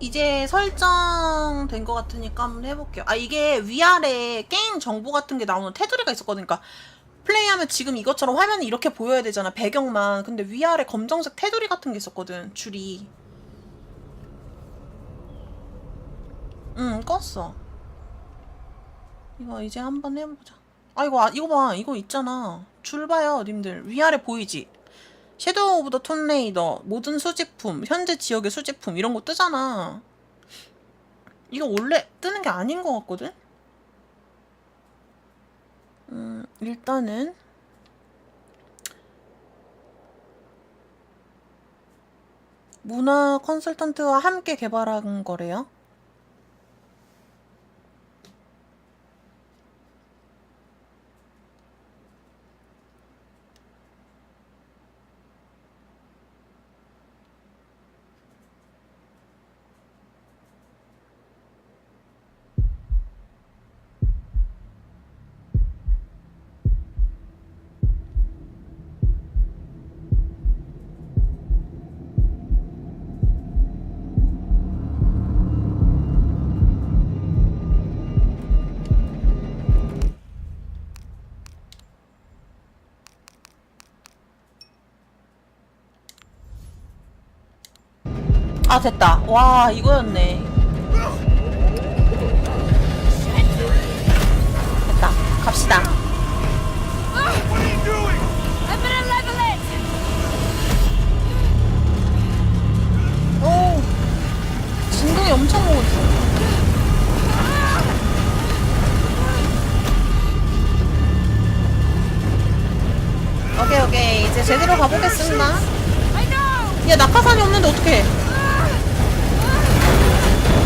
이제 설정된 것 같으니까 한번 해볼게요. 아 이게 위아래 게임 정보 같은 게 나오는 테두리가 있었거든요. 그러니까 플레이하면 지금 이것처럼 화면이 이렇게 보여야 되잖아 배경만. 근데 위아래 검정색 테두리 같은 게 있었거든 줄이. 응 껐어. 이거 이제 한번 해보자. 아 이거 아, 이거 봐 이거 있잖아. 줄 봐요 님들 위아래 보이지? 섀도우 오브 더 톤레이더, 모든 수집품, 현재 지역의 수집품 이런 거 뜨잖아. 이거 원래 뜨는 게 아닌 것 같거든? 음, 일단은 문화 컨설턴트와 함께 개발한 거래요. 아, 됐다. 와, 이거였네. 됐다. 갑시다. 오, 진동이 엄청 오지. 오케이, 오케이. 이제 제대로 가보겠습니다. 야, 낙하산이 없는데 어떡해.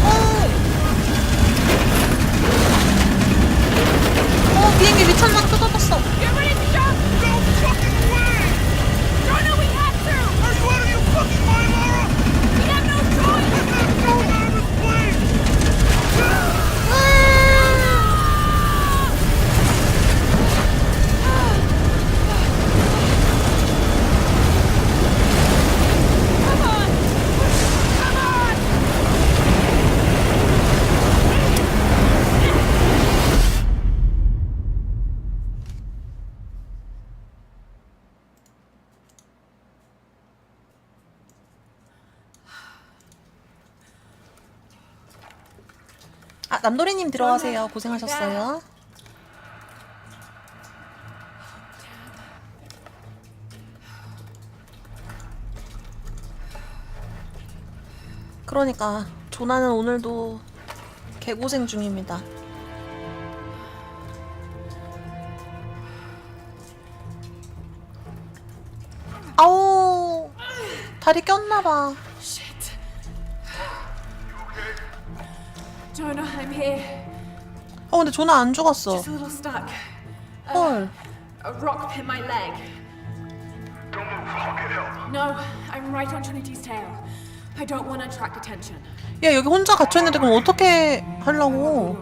어. 어, 비행기 미쳤나? 뜯어졌어. Get ready to jump! No fucking way! Don't know we have to! Are you out of your fucking mind, Laura? We have no choice! Get that drone out of this plane! Come on! Come on! 아, 남도리님 들어가세요. 고생하셨어요. 그러니까 조나는 오늘도 개고생 중입니다. 아우 다리 꼈나봐. Jonah, I'm here. 어 근데 조나 안 죽었어. Just a little stuck. 헐. A rock bit my leg. Don't move, I'll get help. No, I'm right on Trinity's tail. I don't want to attract attention. 야 여기 혼자 갇혀 있는데 그럼 어떻게 하려고?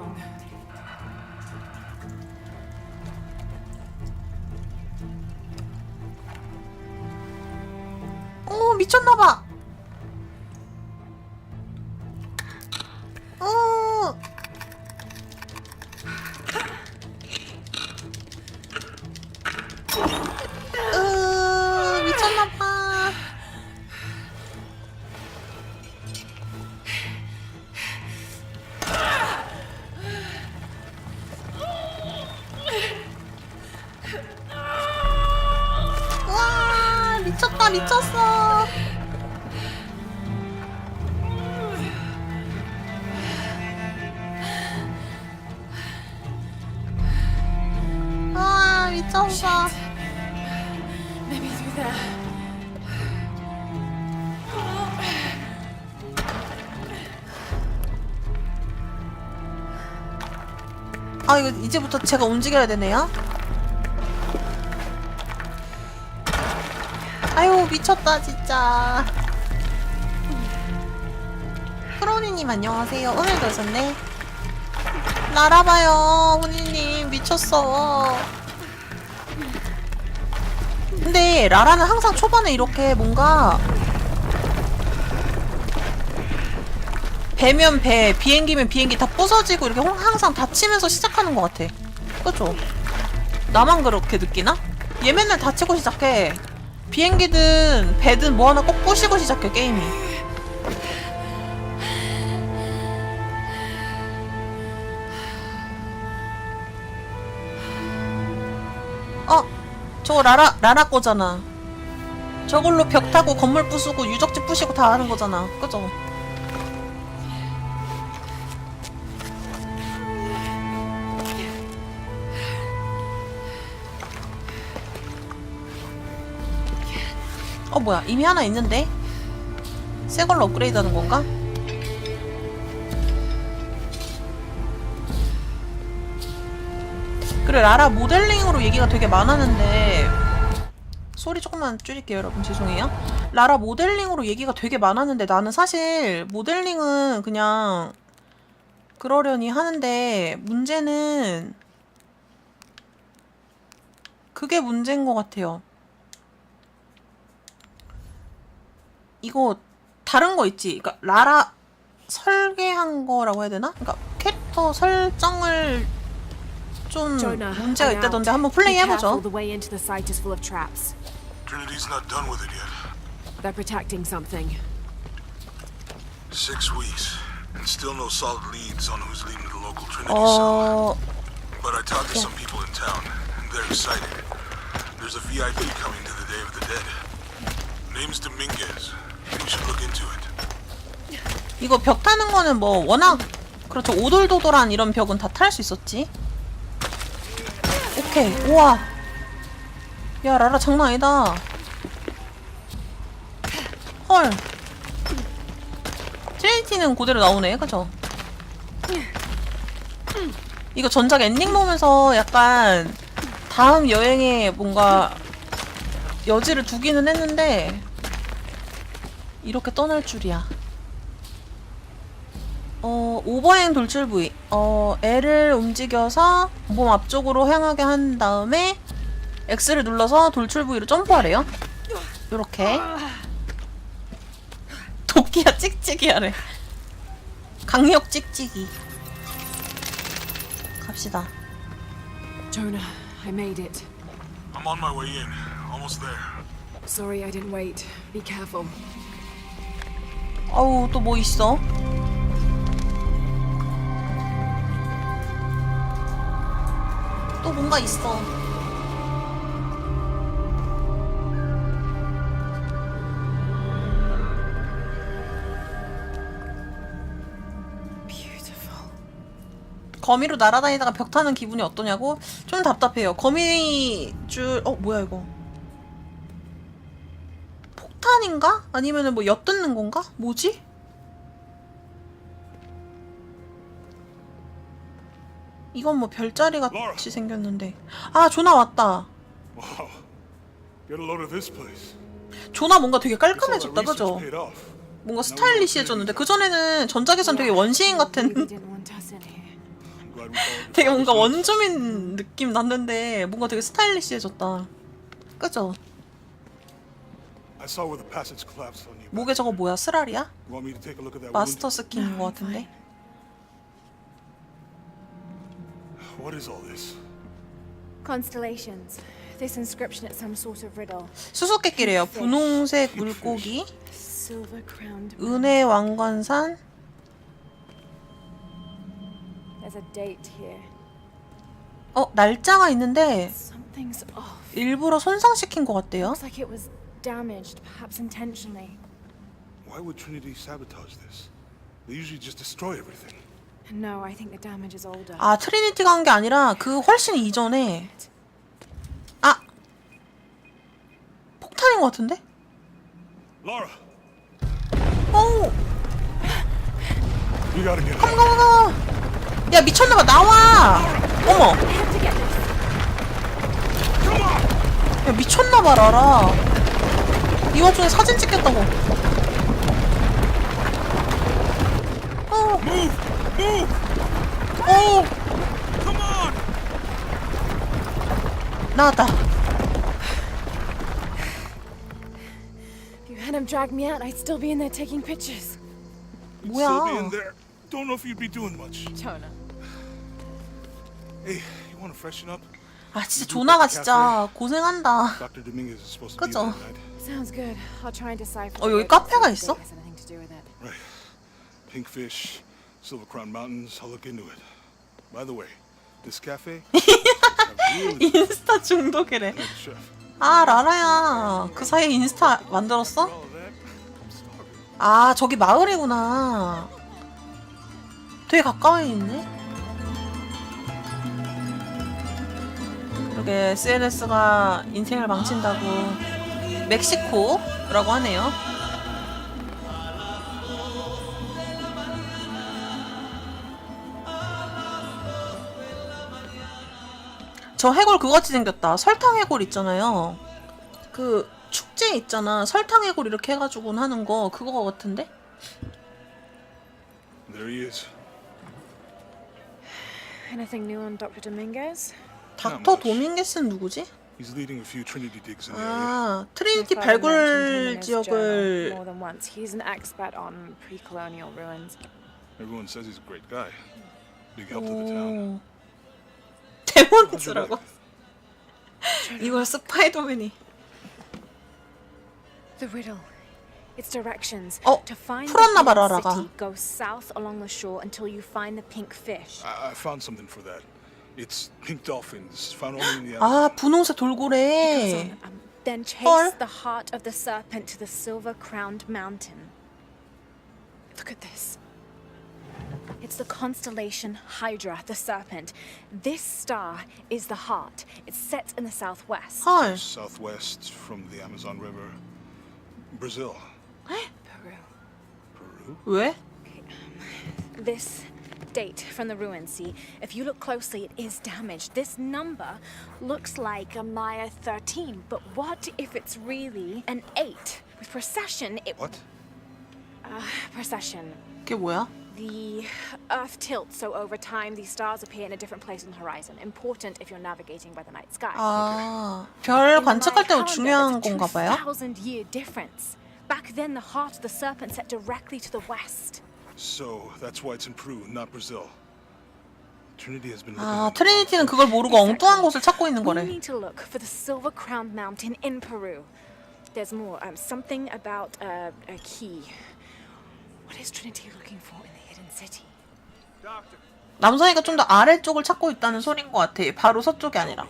미쳤어. 아 이거 이제부터 제가 움직여야 되네요. 아유 미쳤다 진짜. 프로니님 안녕하세요. 오늘도 오셨네. 날아봐요, 훈이님 미쳤어. 근데 라라는 항상 초반에 이렇게 뭔가 배면 배, 비행기면 비행기 다 부서지고 이렇게 홍- 항상 다치면서 시작하는 것 같아. 그죠? 나만 그렇게 느끼나? 얘 맨날 다치고 시작해. 비행기든 배든 뭐 하나 꼭 부시고 시작해 게임이. 저거 라라 라라 거잖아. 저걸로 벽 타고 건물 부수고 유적지 부시고 다 하는 거잖아. 그죠? 어 뭐야 이미 하나 있는데 새 걸로 업그레이드 하는 건가? 그래 라라 모델링으로 얘기가 되게 많았는데. 소리 조금만 줄일게요 여러분. 죄송해요. 라라 모델링으로 얘기가 되게 많았는데 나는 사실 모델링은 그냥 그러려니 하는데 문제는 그게 문제인 것 같아요. 이거 다른 거 있지? 그러니까 라라 설계한 거라고 해야 되나? 그러니까 캐릭터 설정을 좀 문제가 있다던데. 한번 플레이 해보죠 The way into the site is full of traps. Trinity's not done with it yet. They're protecting something. Six weeks, and still no solid leads on who's leading the local Trinity cell. 어... But I talked to some people in town, and they're excited. There's a VIP coming to the Day of the Dead. Name's Dominguez. We should look into it. 이거 벽 타는 거는 뭐 워낙 그렇죠 오돌도돌한 이런 벽은 다 탈 수 있었지 오케이 우와. 야 라라 장난 아니다. 헐. 트리니티는 그대로 나오네. 그죠? 이거 전작 엔딩 보면서 약간 다음 여행에 뭔가 여지를 두기는 했는데 이렇게 떠날 줄이야. 어, 오버행 돌출 부위. 어, L을 움직여서 몸 앞쪽으로 향하게 한 다음에 X를 눌러서 돌출 부위로 점프하래요. 요렇게. 도끼야 찍찍이 하래. 강력 찍찍이. 갑시다. Jonah, I made it. I'm on my way in. Almost there. Sorry I didn't wait. Be careful. 어우, 또 뭐 있어? 또 뭔가 있어. 거미로 날아다니다가 벽 타는 기분이 어떠냐고? 좀 답답해요. 거미줄, 어, 뭐야, 이거. 폭탄인가? 아니면은 뭐 엿듣는 건가? 뭐지? 이건 뭐 별자리 같이 생겼는데. 아, 조나 왔다. 조나 뭔가 되게 깔끔해졌다, 그죠? 뭔가 스타일리시해졌는데, 그전에는 전작에선 되게 원시인 같은, 되게 뭔가. 원주민 느낌 났는데, 뭔가 되게 스타일리시해졌다. 그죠? 목에 저거 뭐야? 스랄이야? That 마스터? 스킨인 것 같은데? What is all this? Constellations. This inscription is some sort of riddle. 수수께끼래요. 분홍색 물고기, Silver crowned. 은혜 왕관산. There's a date here. 어 날짜가 있는데 Something's off. 일부러 손상시킨 것 같대요. Looks like it was damaged, perhaps intentionally. Why would Trinity sabotage this? They usually just destroy everything. No, I think the damage is older. 아 트리니티가 한 게 아니라 그 훨씬 이전에 아 폭탄인 것 같은데? Laura, 어우 we gotta get out. 가가가 야 미쳤나봐 나와 어머 I have to get this. 야 미쳤나봐 라라 이 와중에 사진 찍겠다고 어 Move! Move! 어 Come on! 나왔다 If you hadn't dragged me out, I'd still be in there taking pictures. Still be in 뭐야? there. Don't know if you'd be doing much. Jonah. Hey, you want to freshen up? 아 진짜 조나가 진짜 고생한다. Dr. Dominguez is supposed to be 그죠? there tonight. Sounds good. I'll try and decipher. 어, the 여기 legend, 카페가 see if 있어? it has anything to do with it. Right. Pinkfish, Silver Crown Mountains. I'll look into it. By the way, this cafe. 인스타 중독이래. chef. 아 라라야. 그 사이에 인스타 만들었어? All of that, I'm starving. 아 저기 마을이구나. 되게 가까이 있네. 그러게 SNS가 인생을 망친다고 멕시코라고 하네요. 저 해골 그거같이 생겼다. 설탕 해골 있잖아요. 그 축제 있잖아. 설탕 해골 이렇게 해가지고 하는 거 그거 같은데? There he is. Anything new on Dr. Dominguez? 닥터 도밍게스는 누구지? He's leading a few Trinity digs in the area. 아 트리니티 mentioned him 발굴 in his journal 지역을 more than once. He's an expert on pre-colonial ruins. Everyone says he's a great guy. Big help to the town. 오. 데몬즈라고 이걸 스파이더맨이 The riddle. Its directions. 어, to find the 풀었나 봐, hidden 라라가. city, go south along the shore until you find the pink fish. I, I found something for that. It's pink dolphins found only in the 아 Amazon. 분홍색 Goes 돌고래 on, um, then chase 헐. the heart of the serpent to the silver-crowned mountain. Look at this. It's the constellation Hydra, the serpent. This star is the heart. It's set in the southwest. Hi. Southwest from the Amazon River. Brazil. What? Peru. Peru? Where? Okay, um, this date from the ruin, see? If you look closely, it is damaged. This number looks like a Maya 13, but what if it's really an 8? With procession, it... What? Uh, procession. Que well The Earth tilts, so over time, these stars appear in a different place on the horizon. Important if you're navigating by the night sky. 아별 In 관측할 때 my 중요한 calendar, 건가 there's 봐요? a thousand year difference. Back then, the heart of the serpent set directly to the west. So that's why it's in Peru, not Brazil. Trinity has been looking 아 into 트리니티는 그걸 모르고 엉뚱한 곳을 찾고 있는 We 거래 need to look for the silver crowned mountain in Peru. There's more. Um, something about uh, a key. What is Trinity looking for in the hidden city? 남성이가 좀 더 아래쪽을 찾고 있다는 소린 것 같아 바로 서쪽이 아니라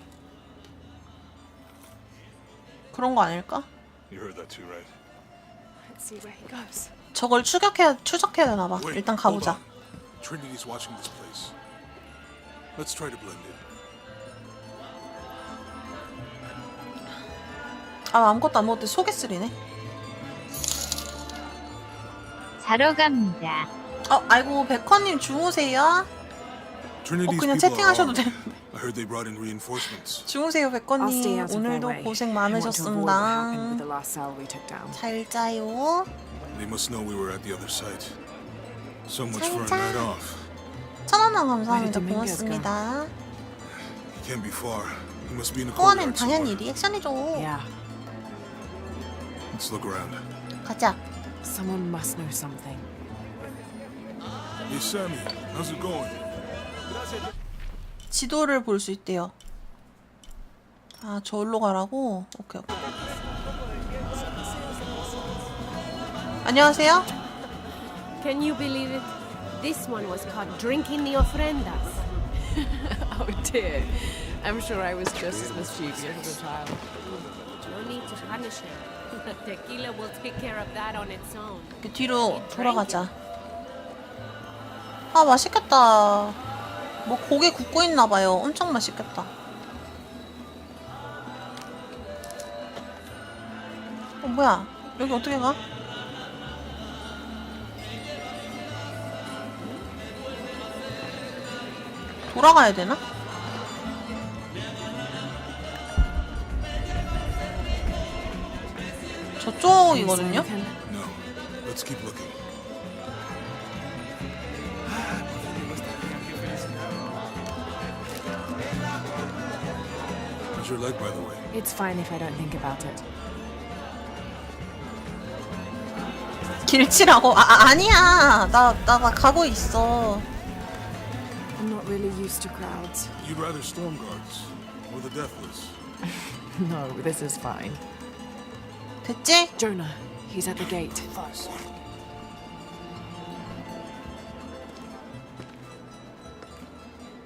그런 거 아닐까? 저걸 추격해야 추적해야 되나 봐 일단 가보자. Trinity's watching this place. Let's try to blend in. 아 아무것도 안 먹었더니 속에 쓰리네 자러 갑니다. 어 아이고 백커님 주무세요 어 그냥 채팅하셔도. 돼 I heard they brought in reinforcements. 주무세요 I'll stay 백커님 out of their 오늘도 way. 고생 I want to avoid what happened with 많으셨습니다 the last cell we took down. 잘 자요 They must know we were at the other site. So much for a 잘 night 자. off. 천원당 감사합니다 Where did Dominguez go? 고맙습니다 He can't be far. He must be in a 호환은 courtyard 당연히 somewhere. 리액션이죠 Yeah, Let's look around. 가자 someone must know something. Hey, Sammy, how's it going? 지도를 볼 수 있대요 아 저기로 가라고? 오케이 오케이 안녕하세요 Can you believe it? This one was caught drinking the ofrendas. Oh dear. I'm sure I was just as mischievous as a child. No need to punish him. Tequila will take care of that on its own. 그 뒤로 돌아가자 아 맛있겠다 뭐 고기 굽고 있나봐요 엄청 맛있겠다 어 뭐야 여기 어떻게 가? 돌아가야 되나? 저쪽이거든요? your leg, by the way? It's fine if I don't think about it. 길치라고? 아, 아 아니야. 나, 나, 나 가고 있어. I'm not really used to crowds. You'd rather storm guards or the deathless? No, this is fine. 됐지? Jonah, he's at the gate.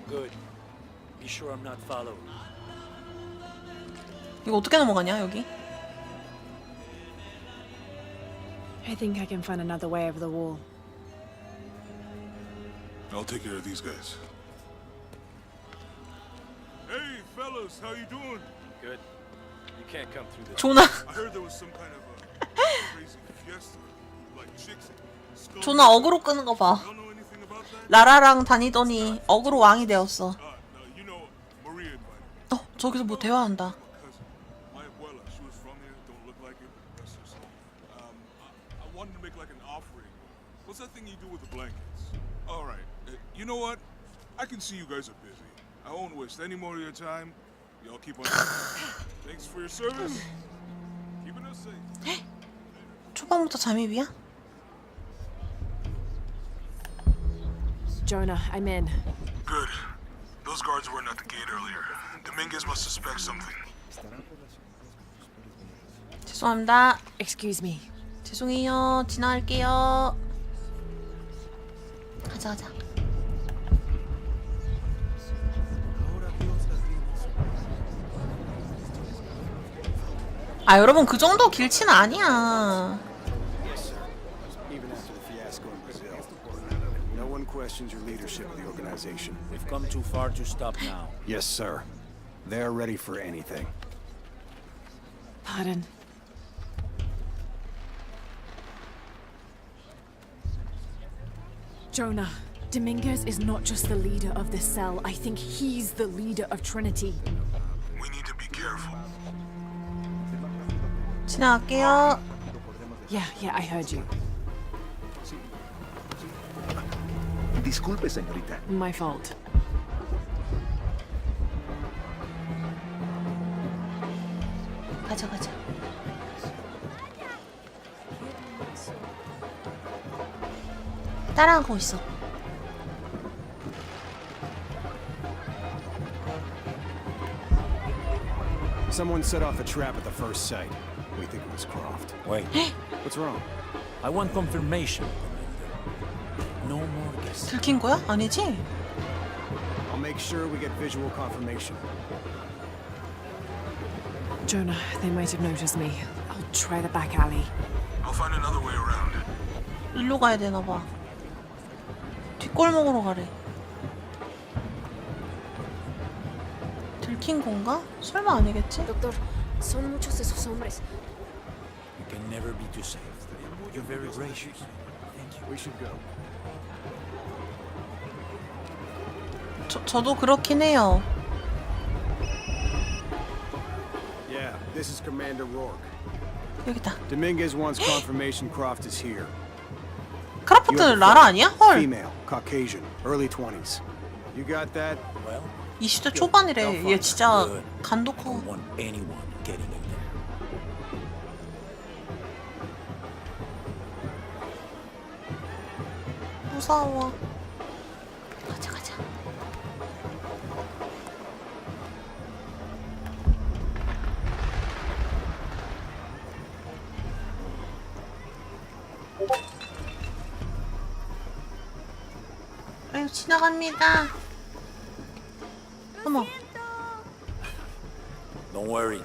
Good. Be sure I'm not followed. 이거 어떻게 넘어가냐 여기? I think I can find another way over the wall. I'll take care of these guys. Hey, fellas, how you doing? Good. You can't come through this. 조나 I heard there was some kind of a crazy fiesta, like chicks. skull- 조나 어그로 끄는 거 봐. Don't know anything about that? 라라랑 다니더니 어그로 왕이 되었어. Uh, no, you know, Maria invited. 어 저기서 뭐 대화한다. with the blankets? All right, uh, you know what? I can see you guys are busy. I won't waste any more of your time. Y'all keep on. Thanks for your service. Keeping us safe. 초반부터 잠입이야? Jonah, I'm in. Good. Those guards weren't at the gate earlier. Dominguez must suspect something. 죄송합니다. Excuse me. 죄송해요. 지나갈게요. 가자 가자. 아 여러분 그 정도 길치는 아니야. Even after the fiasco in Brazil, no one questions your leadership of the organization. We've come too far to stop now. Yes, sir. They're ready for anything. Pardon. Jonah, Dominguez is not just the leader of this cell. I think he's the leader of Trinity. We need to be careful. 지나갈게요. Yeah, yeah, I heard you. Disculpe, señorita. My fault. 가자 가자. 따라가고 있어. Someone set off a trap at the first site. We think it was Croft. Wait. What's wrong? I want confirmation, Commander. No more guessing. 들킨 거야? 아니지? I'll make sure we get visual confirmation. Jonah, they might have noticed me. I'll try the back alley. I'll find another way around. 일로 가야 되나 봐. 뒷골목으로 가래. 들킨 건가? 설마 아니겠지? Doctor, son muchos esos hombres. You can never be too safe. You're very gracious. Thank you. We should go. 저, 저도 그렇긴 해요. Yeah, this is Commander Rourke. 여기다. Dominguez wants confirmation Croft is here. The 라라. 아니야? 헐. Female, Caucasian, early 20s. You got that? Well, 20대 초반이래. 얘 진짜 want anyone getting in there. 무서워. 지나갑니다. 어머. Don't worry.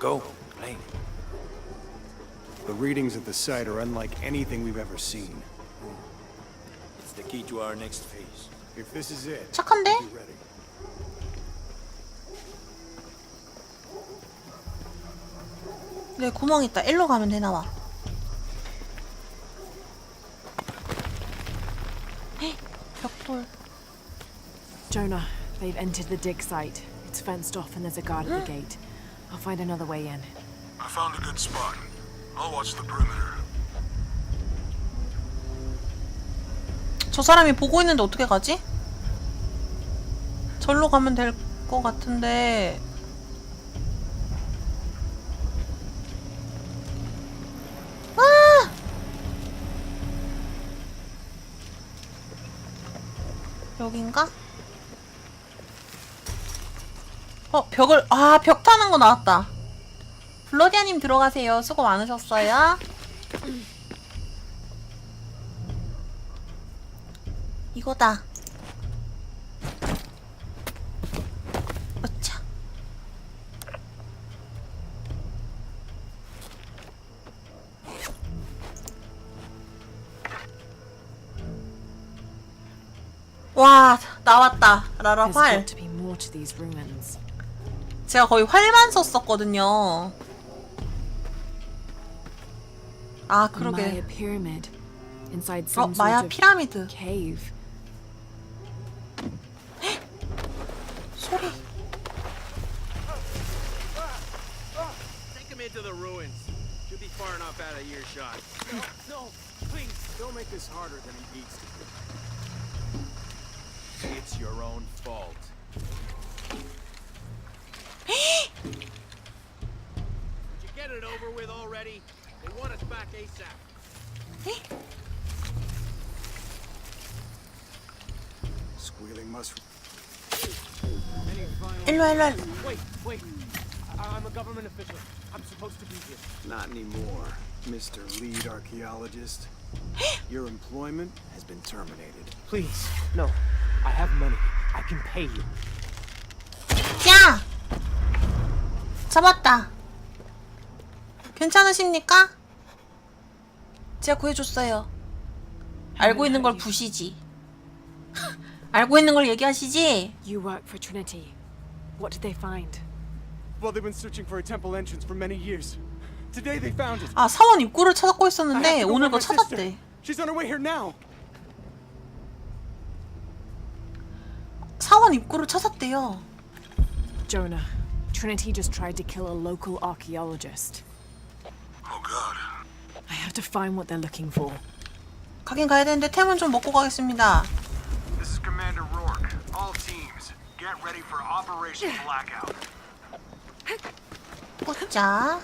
Go. Play. The readings at the site are unlike anything we've ever seen. It's the key to our next phase. If this is it, 착한데? be ready. 네 구멍 있다. 일로 가면 되나 봐. They've entered the dig site. It's fenced off and there's a guard at the gate. I'll find another way in. I found a good spot. I'll watch the perimeter. 저 사람이 보고 있는데 어떻게 가지? 절로 가면 될 것 같은데 여긴가? 어, 벽을, 아, 벽 타는 거 나왔다. 블러디아님 들어가세요. 수고 많으셨어요. 이거다. 어차. 와, 나왔다. 라라 There's 활. got to be more to these ruins. 제가 거의 활만 썼었거든요. 아, 그러게. 어, 마야 피라미드. 소리. Take him into the ruins. Should be far enough out of earshot. No, please, don't make this harder than he needs to be. It's your own fault. it over with already? They want us back ASAP. Squealing mushroom. 일로 와, 일로 와. Wait, wait. I- I'm a government official. I'm supposed to be here. Not anymore, Mr. Lead Archaeologist. Your employment has been terminated. Please, no. I have money. I can pay you. 야! 잡았다. 괜찮으십니까? 제가 구해줬어요. 알고 있는 걸 부시지. 알고 있는 걸 얘기하시지? You work for Trinity. What did they find? Well, they've been searching for a temple entrance for many years. Today they found it. 아, 사원 입구를 찾고 있었는데 오늘 거. 찾았대. She's on her way here now. 사원 입구를 찾았대요. Jonah, Trinity just tried to kill a local archaeologist. Oh, God. I have to find what they're looking for. 가긴 가야 되는데 템은 좀 먹고 가겠습니다. This is Commander Rourke. All teams, get ready for Operation Blackout. 꽂자.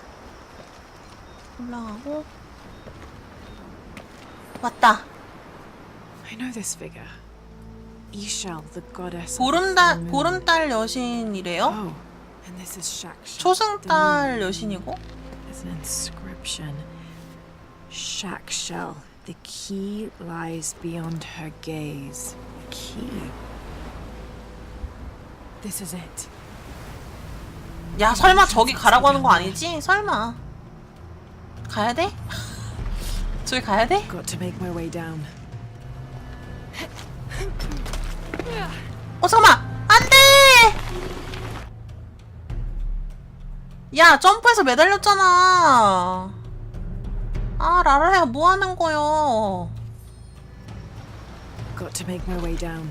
올라가고. 왔다. I know this figure. Ishel, the goddess. of the 보름달 moon. 보름달 여신이래요. Oh, and this is Shakshal. 초승달 여신이고. There's an inscription. Shakshel. The key lies beyond her gaze. The key. This is it. 야 설마 저기 가라고 하는 거 아니지? 설마 가야 돼? 저기 가야 돼? Got to make my way down. 어 잠깐만 야 점프해서 매달렸잖아. 아 라라야 뭐 하는 거요? Got to make my way down.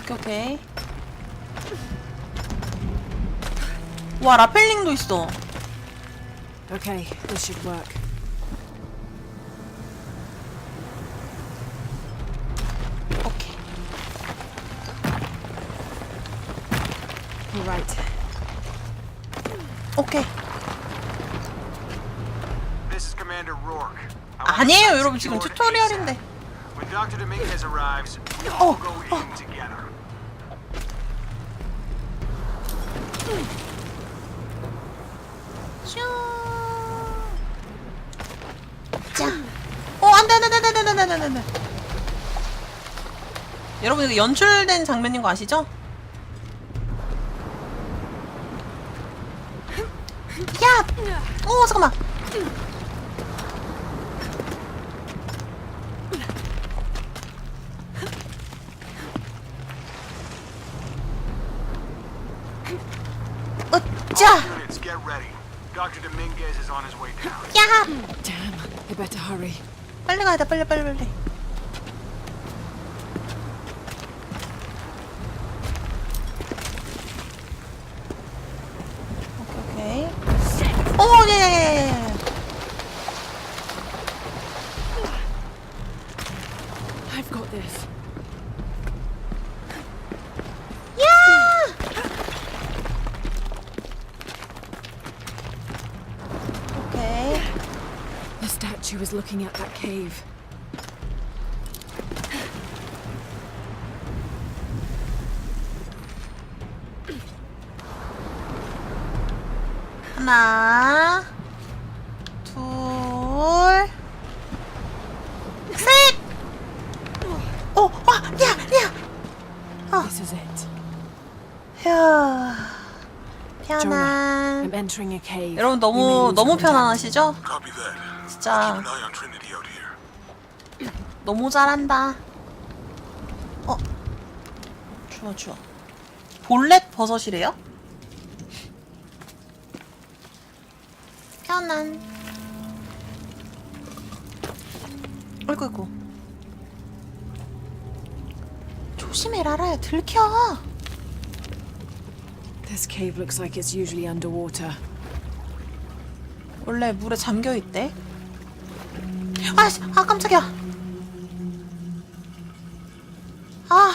오케이 오케이. 와 라펠링도 있어. Okay, this should work. 오케이. All right. 오케이. 아니에요 여러분 지금 튜토리얼인데. Oh, oh. in together. 슈. 자. 어, 안 돼, 안 돼, 안 돼, 안 돼, 안 돼, 안 돼, 안 돼. 여러분, 이거 연출된 장면인 거 아시죠? 으짜! Units, get ready. Dr. Dominguez is on his way down. 야! Damn, I better hurry. 빨리 가야 돼, 빨리, 빨리, 빨리. looking at that cave. 하나, 둘, 셋. 오, 와, 야, 야. 어, This is it. 휴. Jonah, 편안. I'm entering a cave. 여러분 You may 너무 lose 너무 contact. 편안하시죠? Copy that. 진짜. 너무 잘한다. 어, 주워 주워. 볼렛 버섯이래요? 편안. 어이구 어이구. 조심해 라라야 들켜. This cave looks like it's usually underwater. 원래 물에 잠겨 있대. 아, 씨, 아 깜짝이야. 아.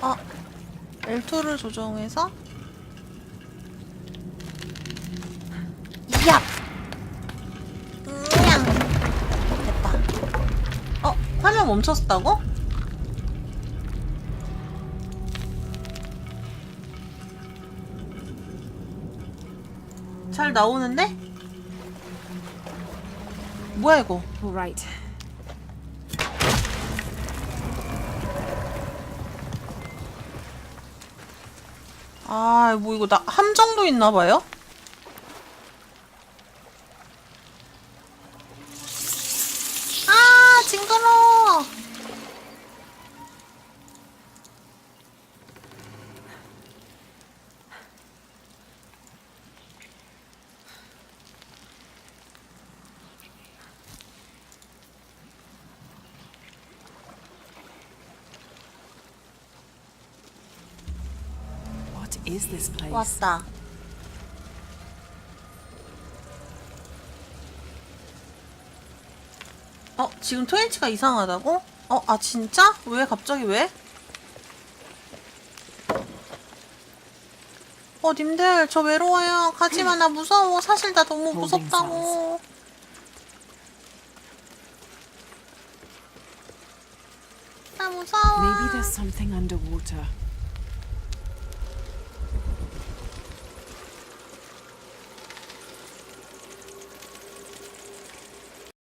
아, L2를 조정해서 야. 으앙. 됐다. 어, 화면 멈췄다고? 잘 나오는데? 뭐야 이거? Right. 아, 뭐 이거 나 함정도 있나 봐요? 아, 징그러워. What is this place? 왔다. 어, 지금 트위치가 이상하다고? 어, 아 진짜? 왜 갑자기 왜? 어, 님들 저 외로워요. 가지마 나 무서워. 사실 나 너무 무섭다고. 나 무서워. Maybe there's something underwater.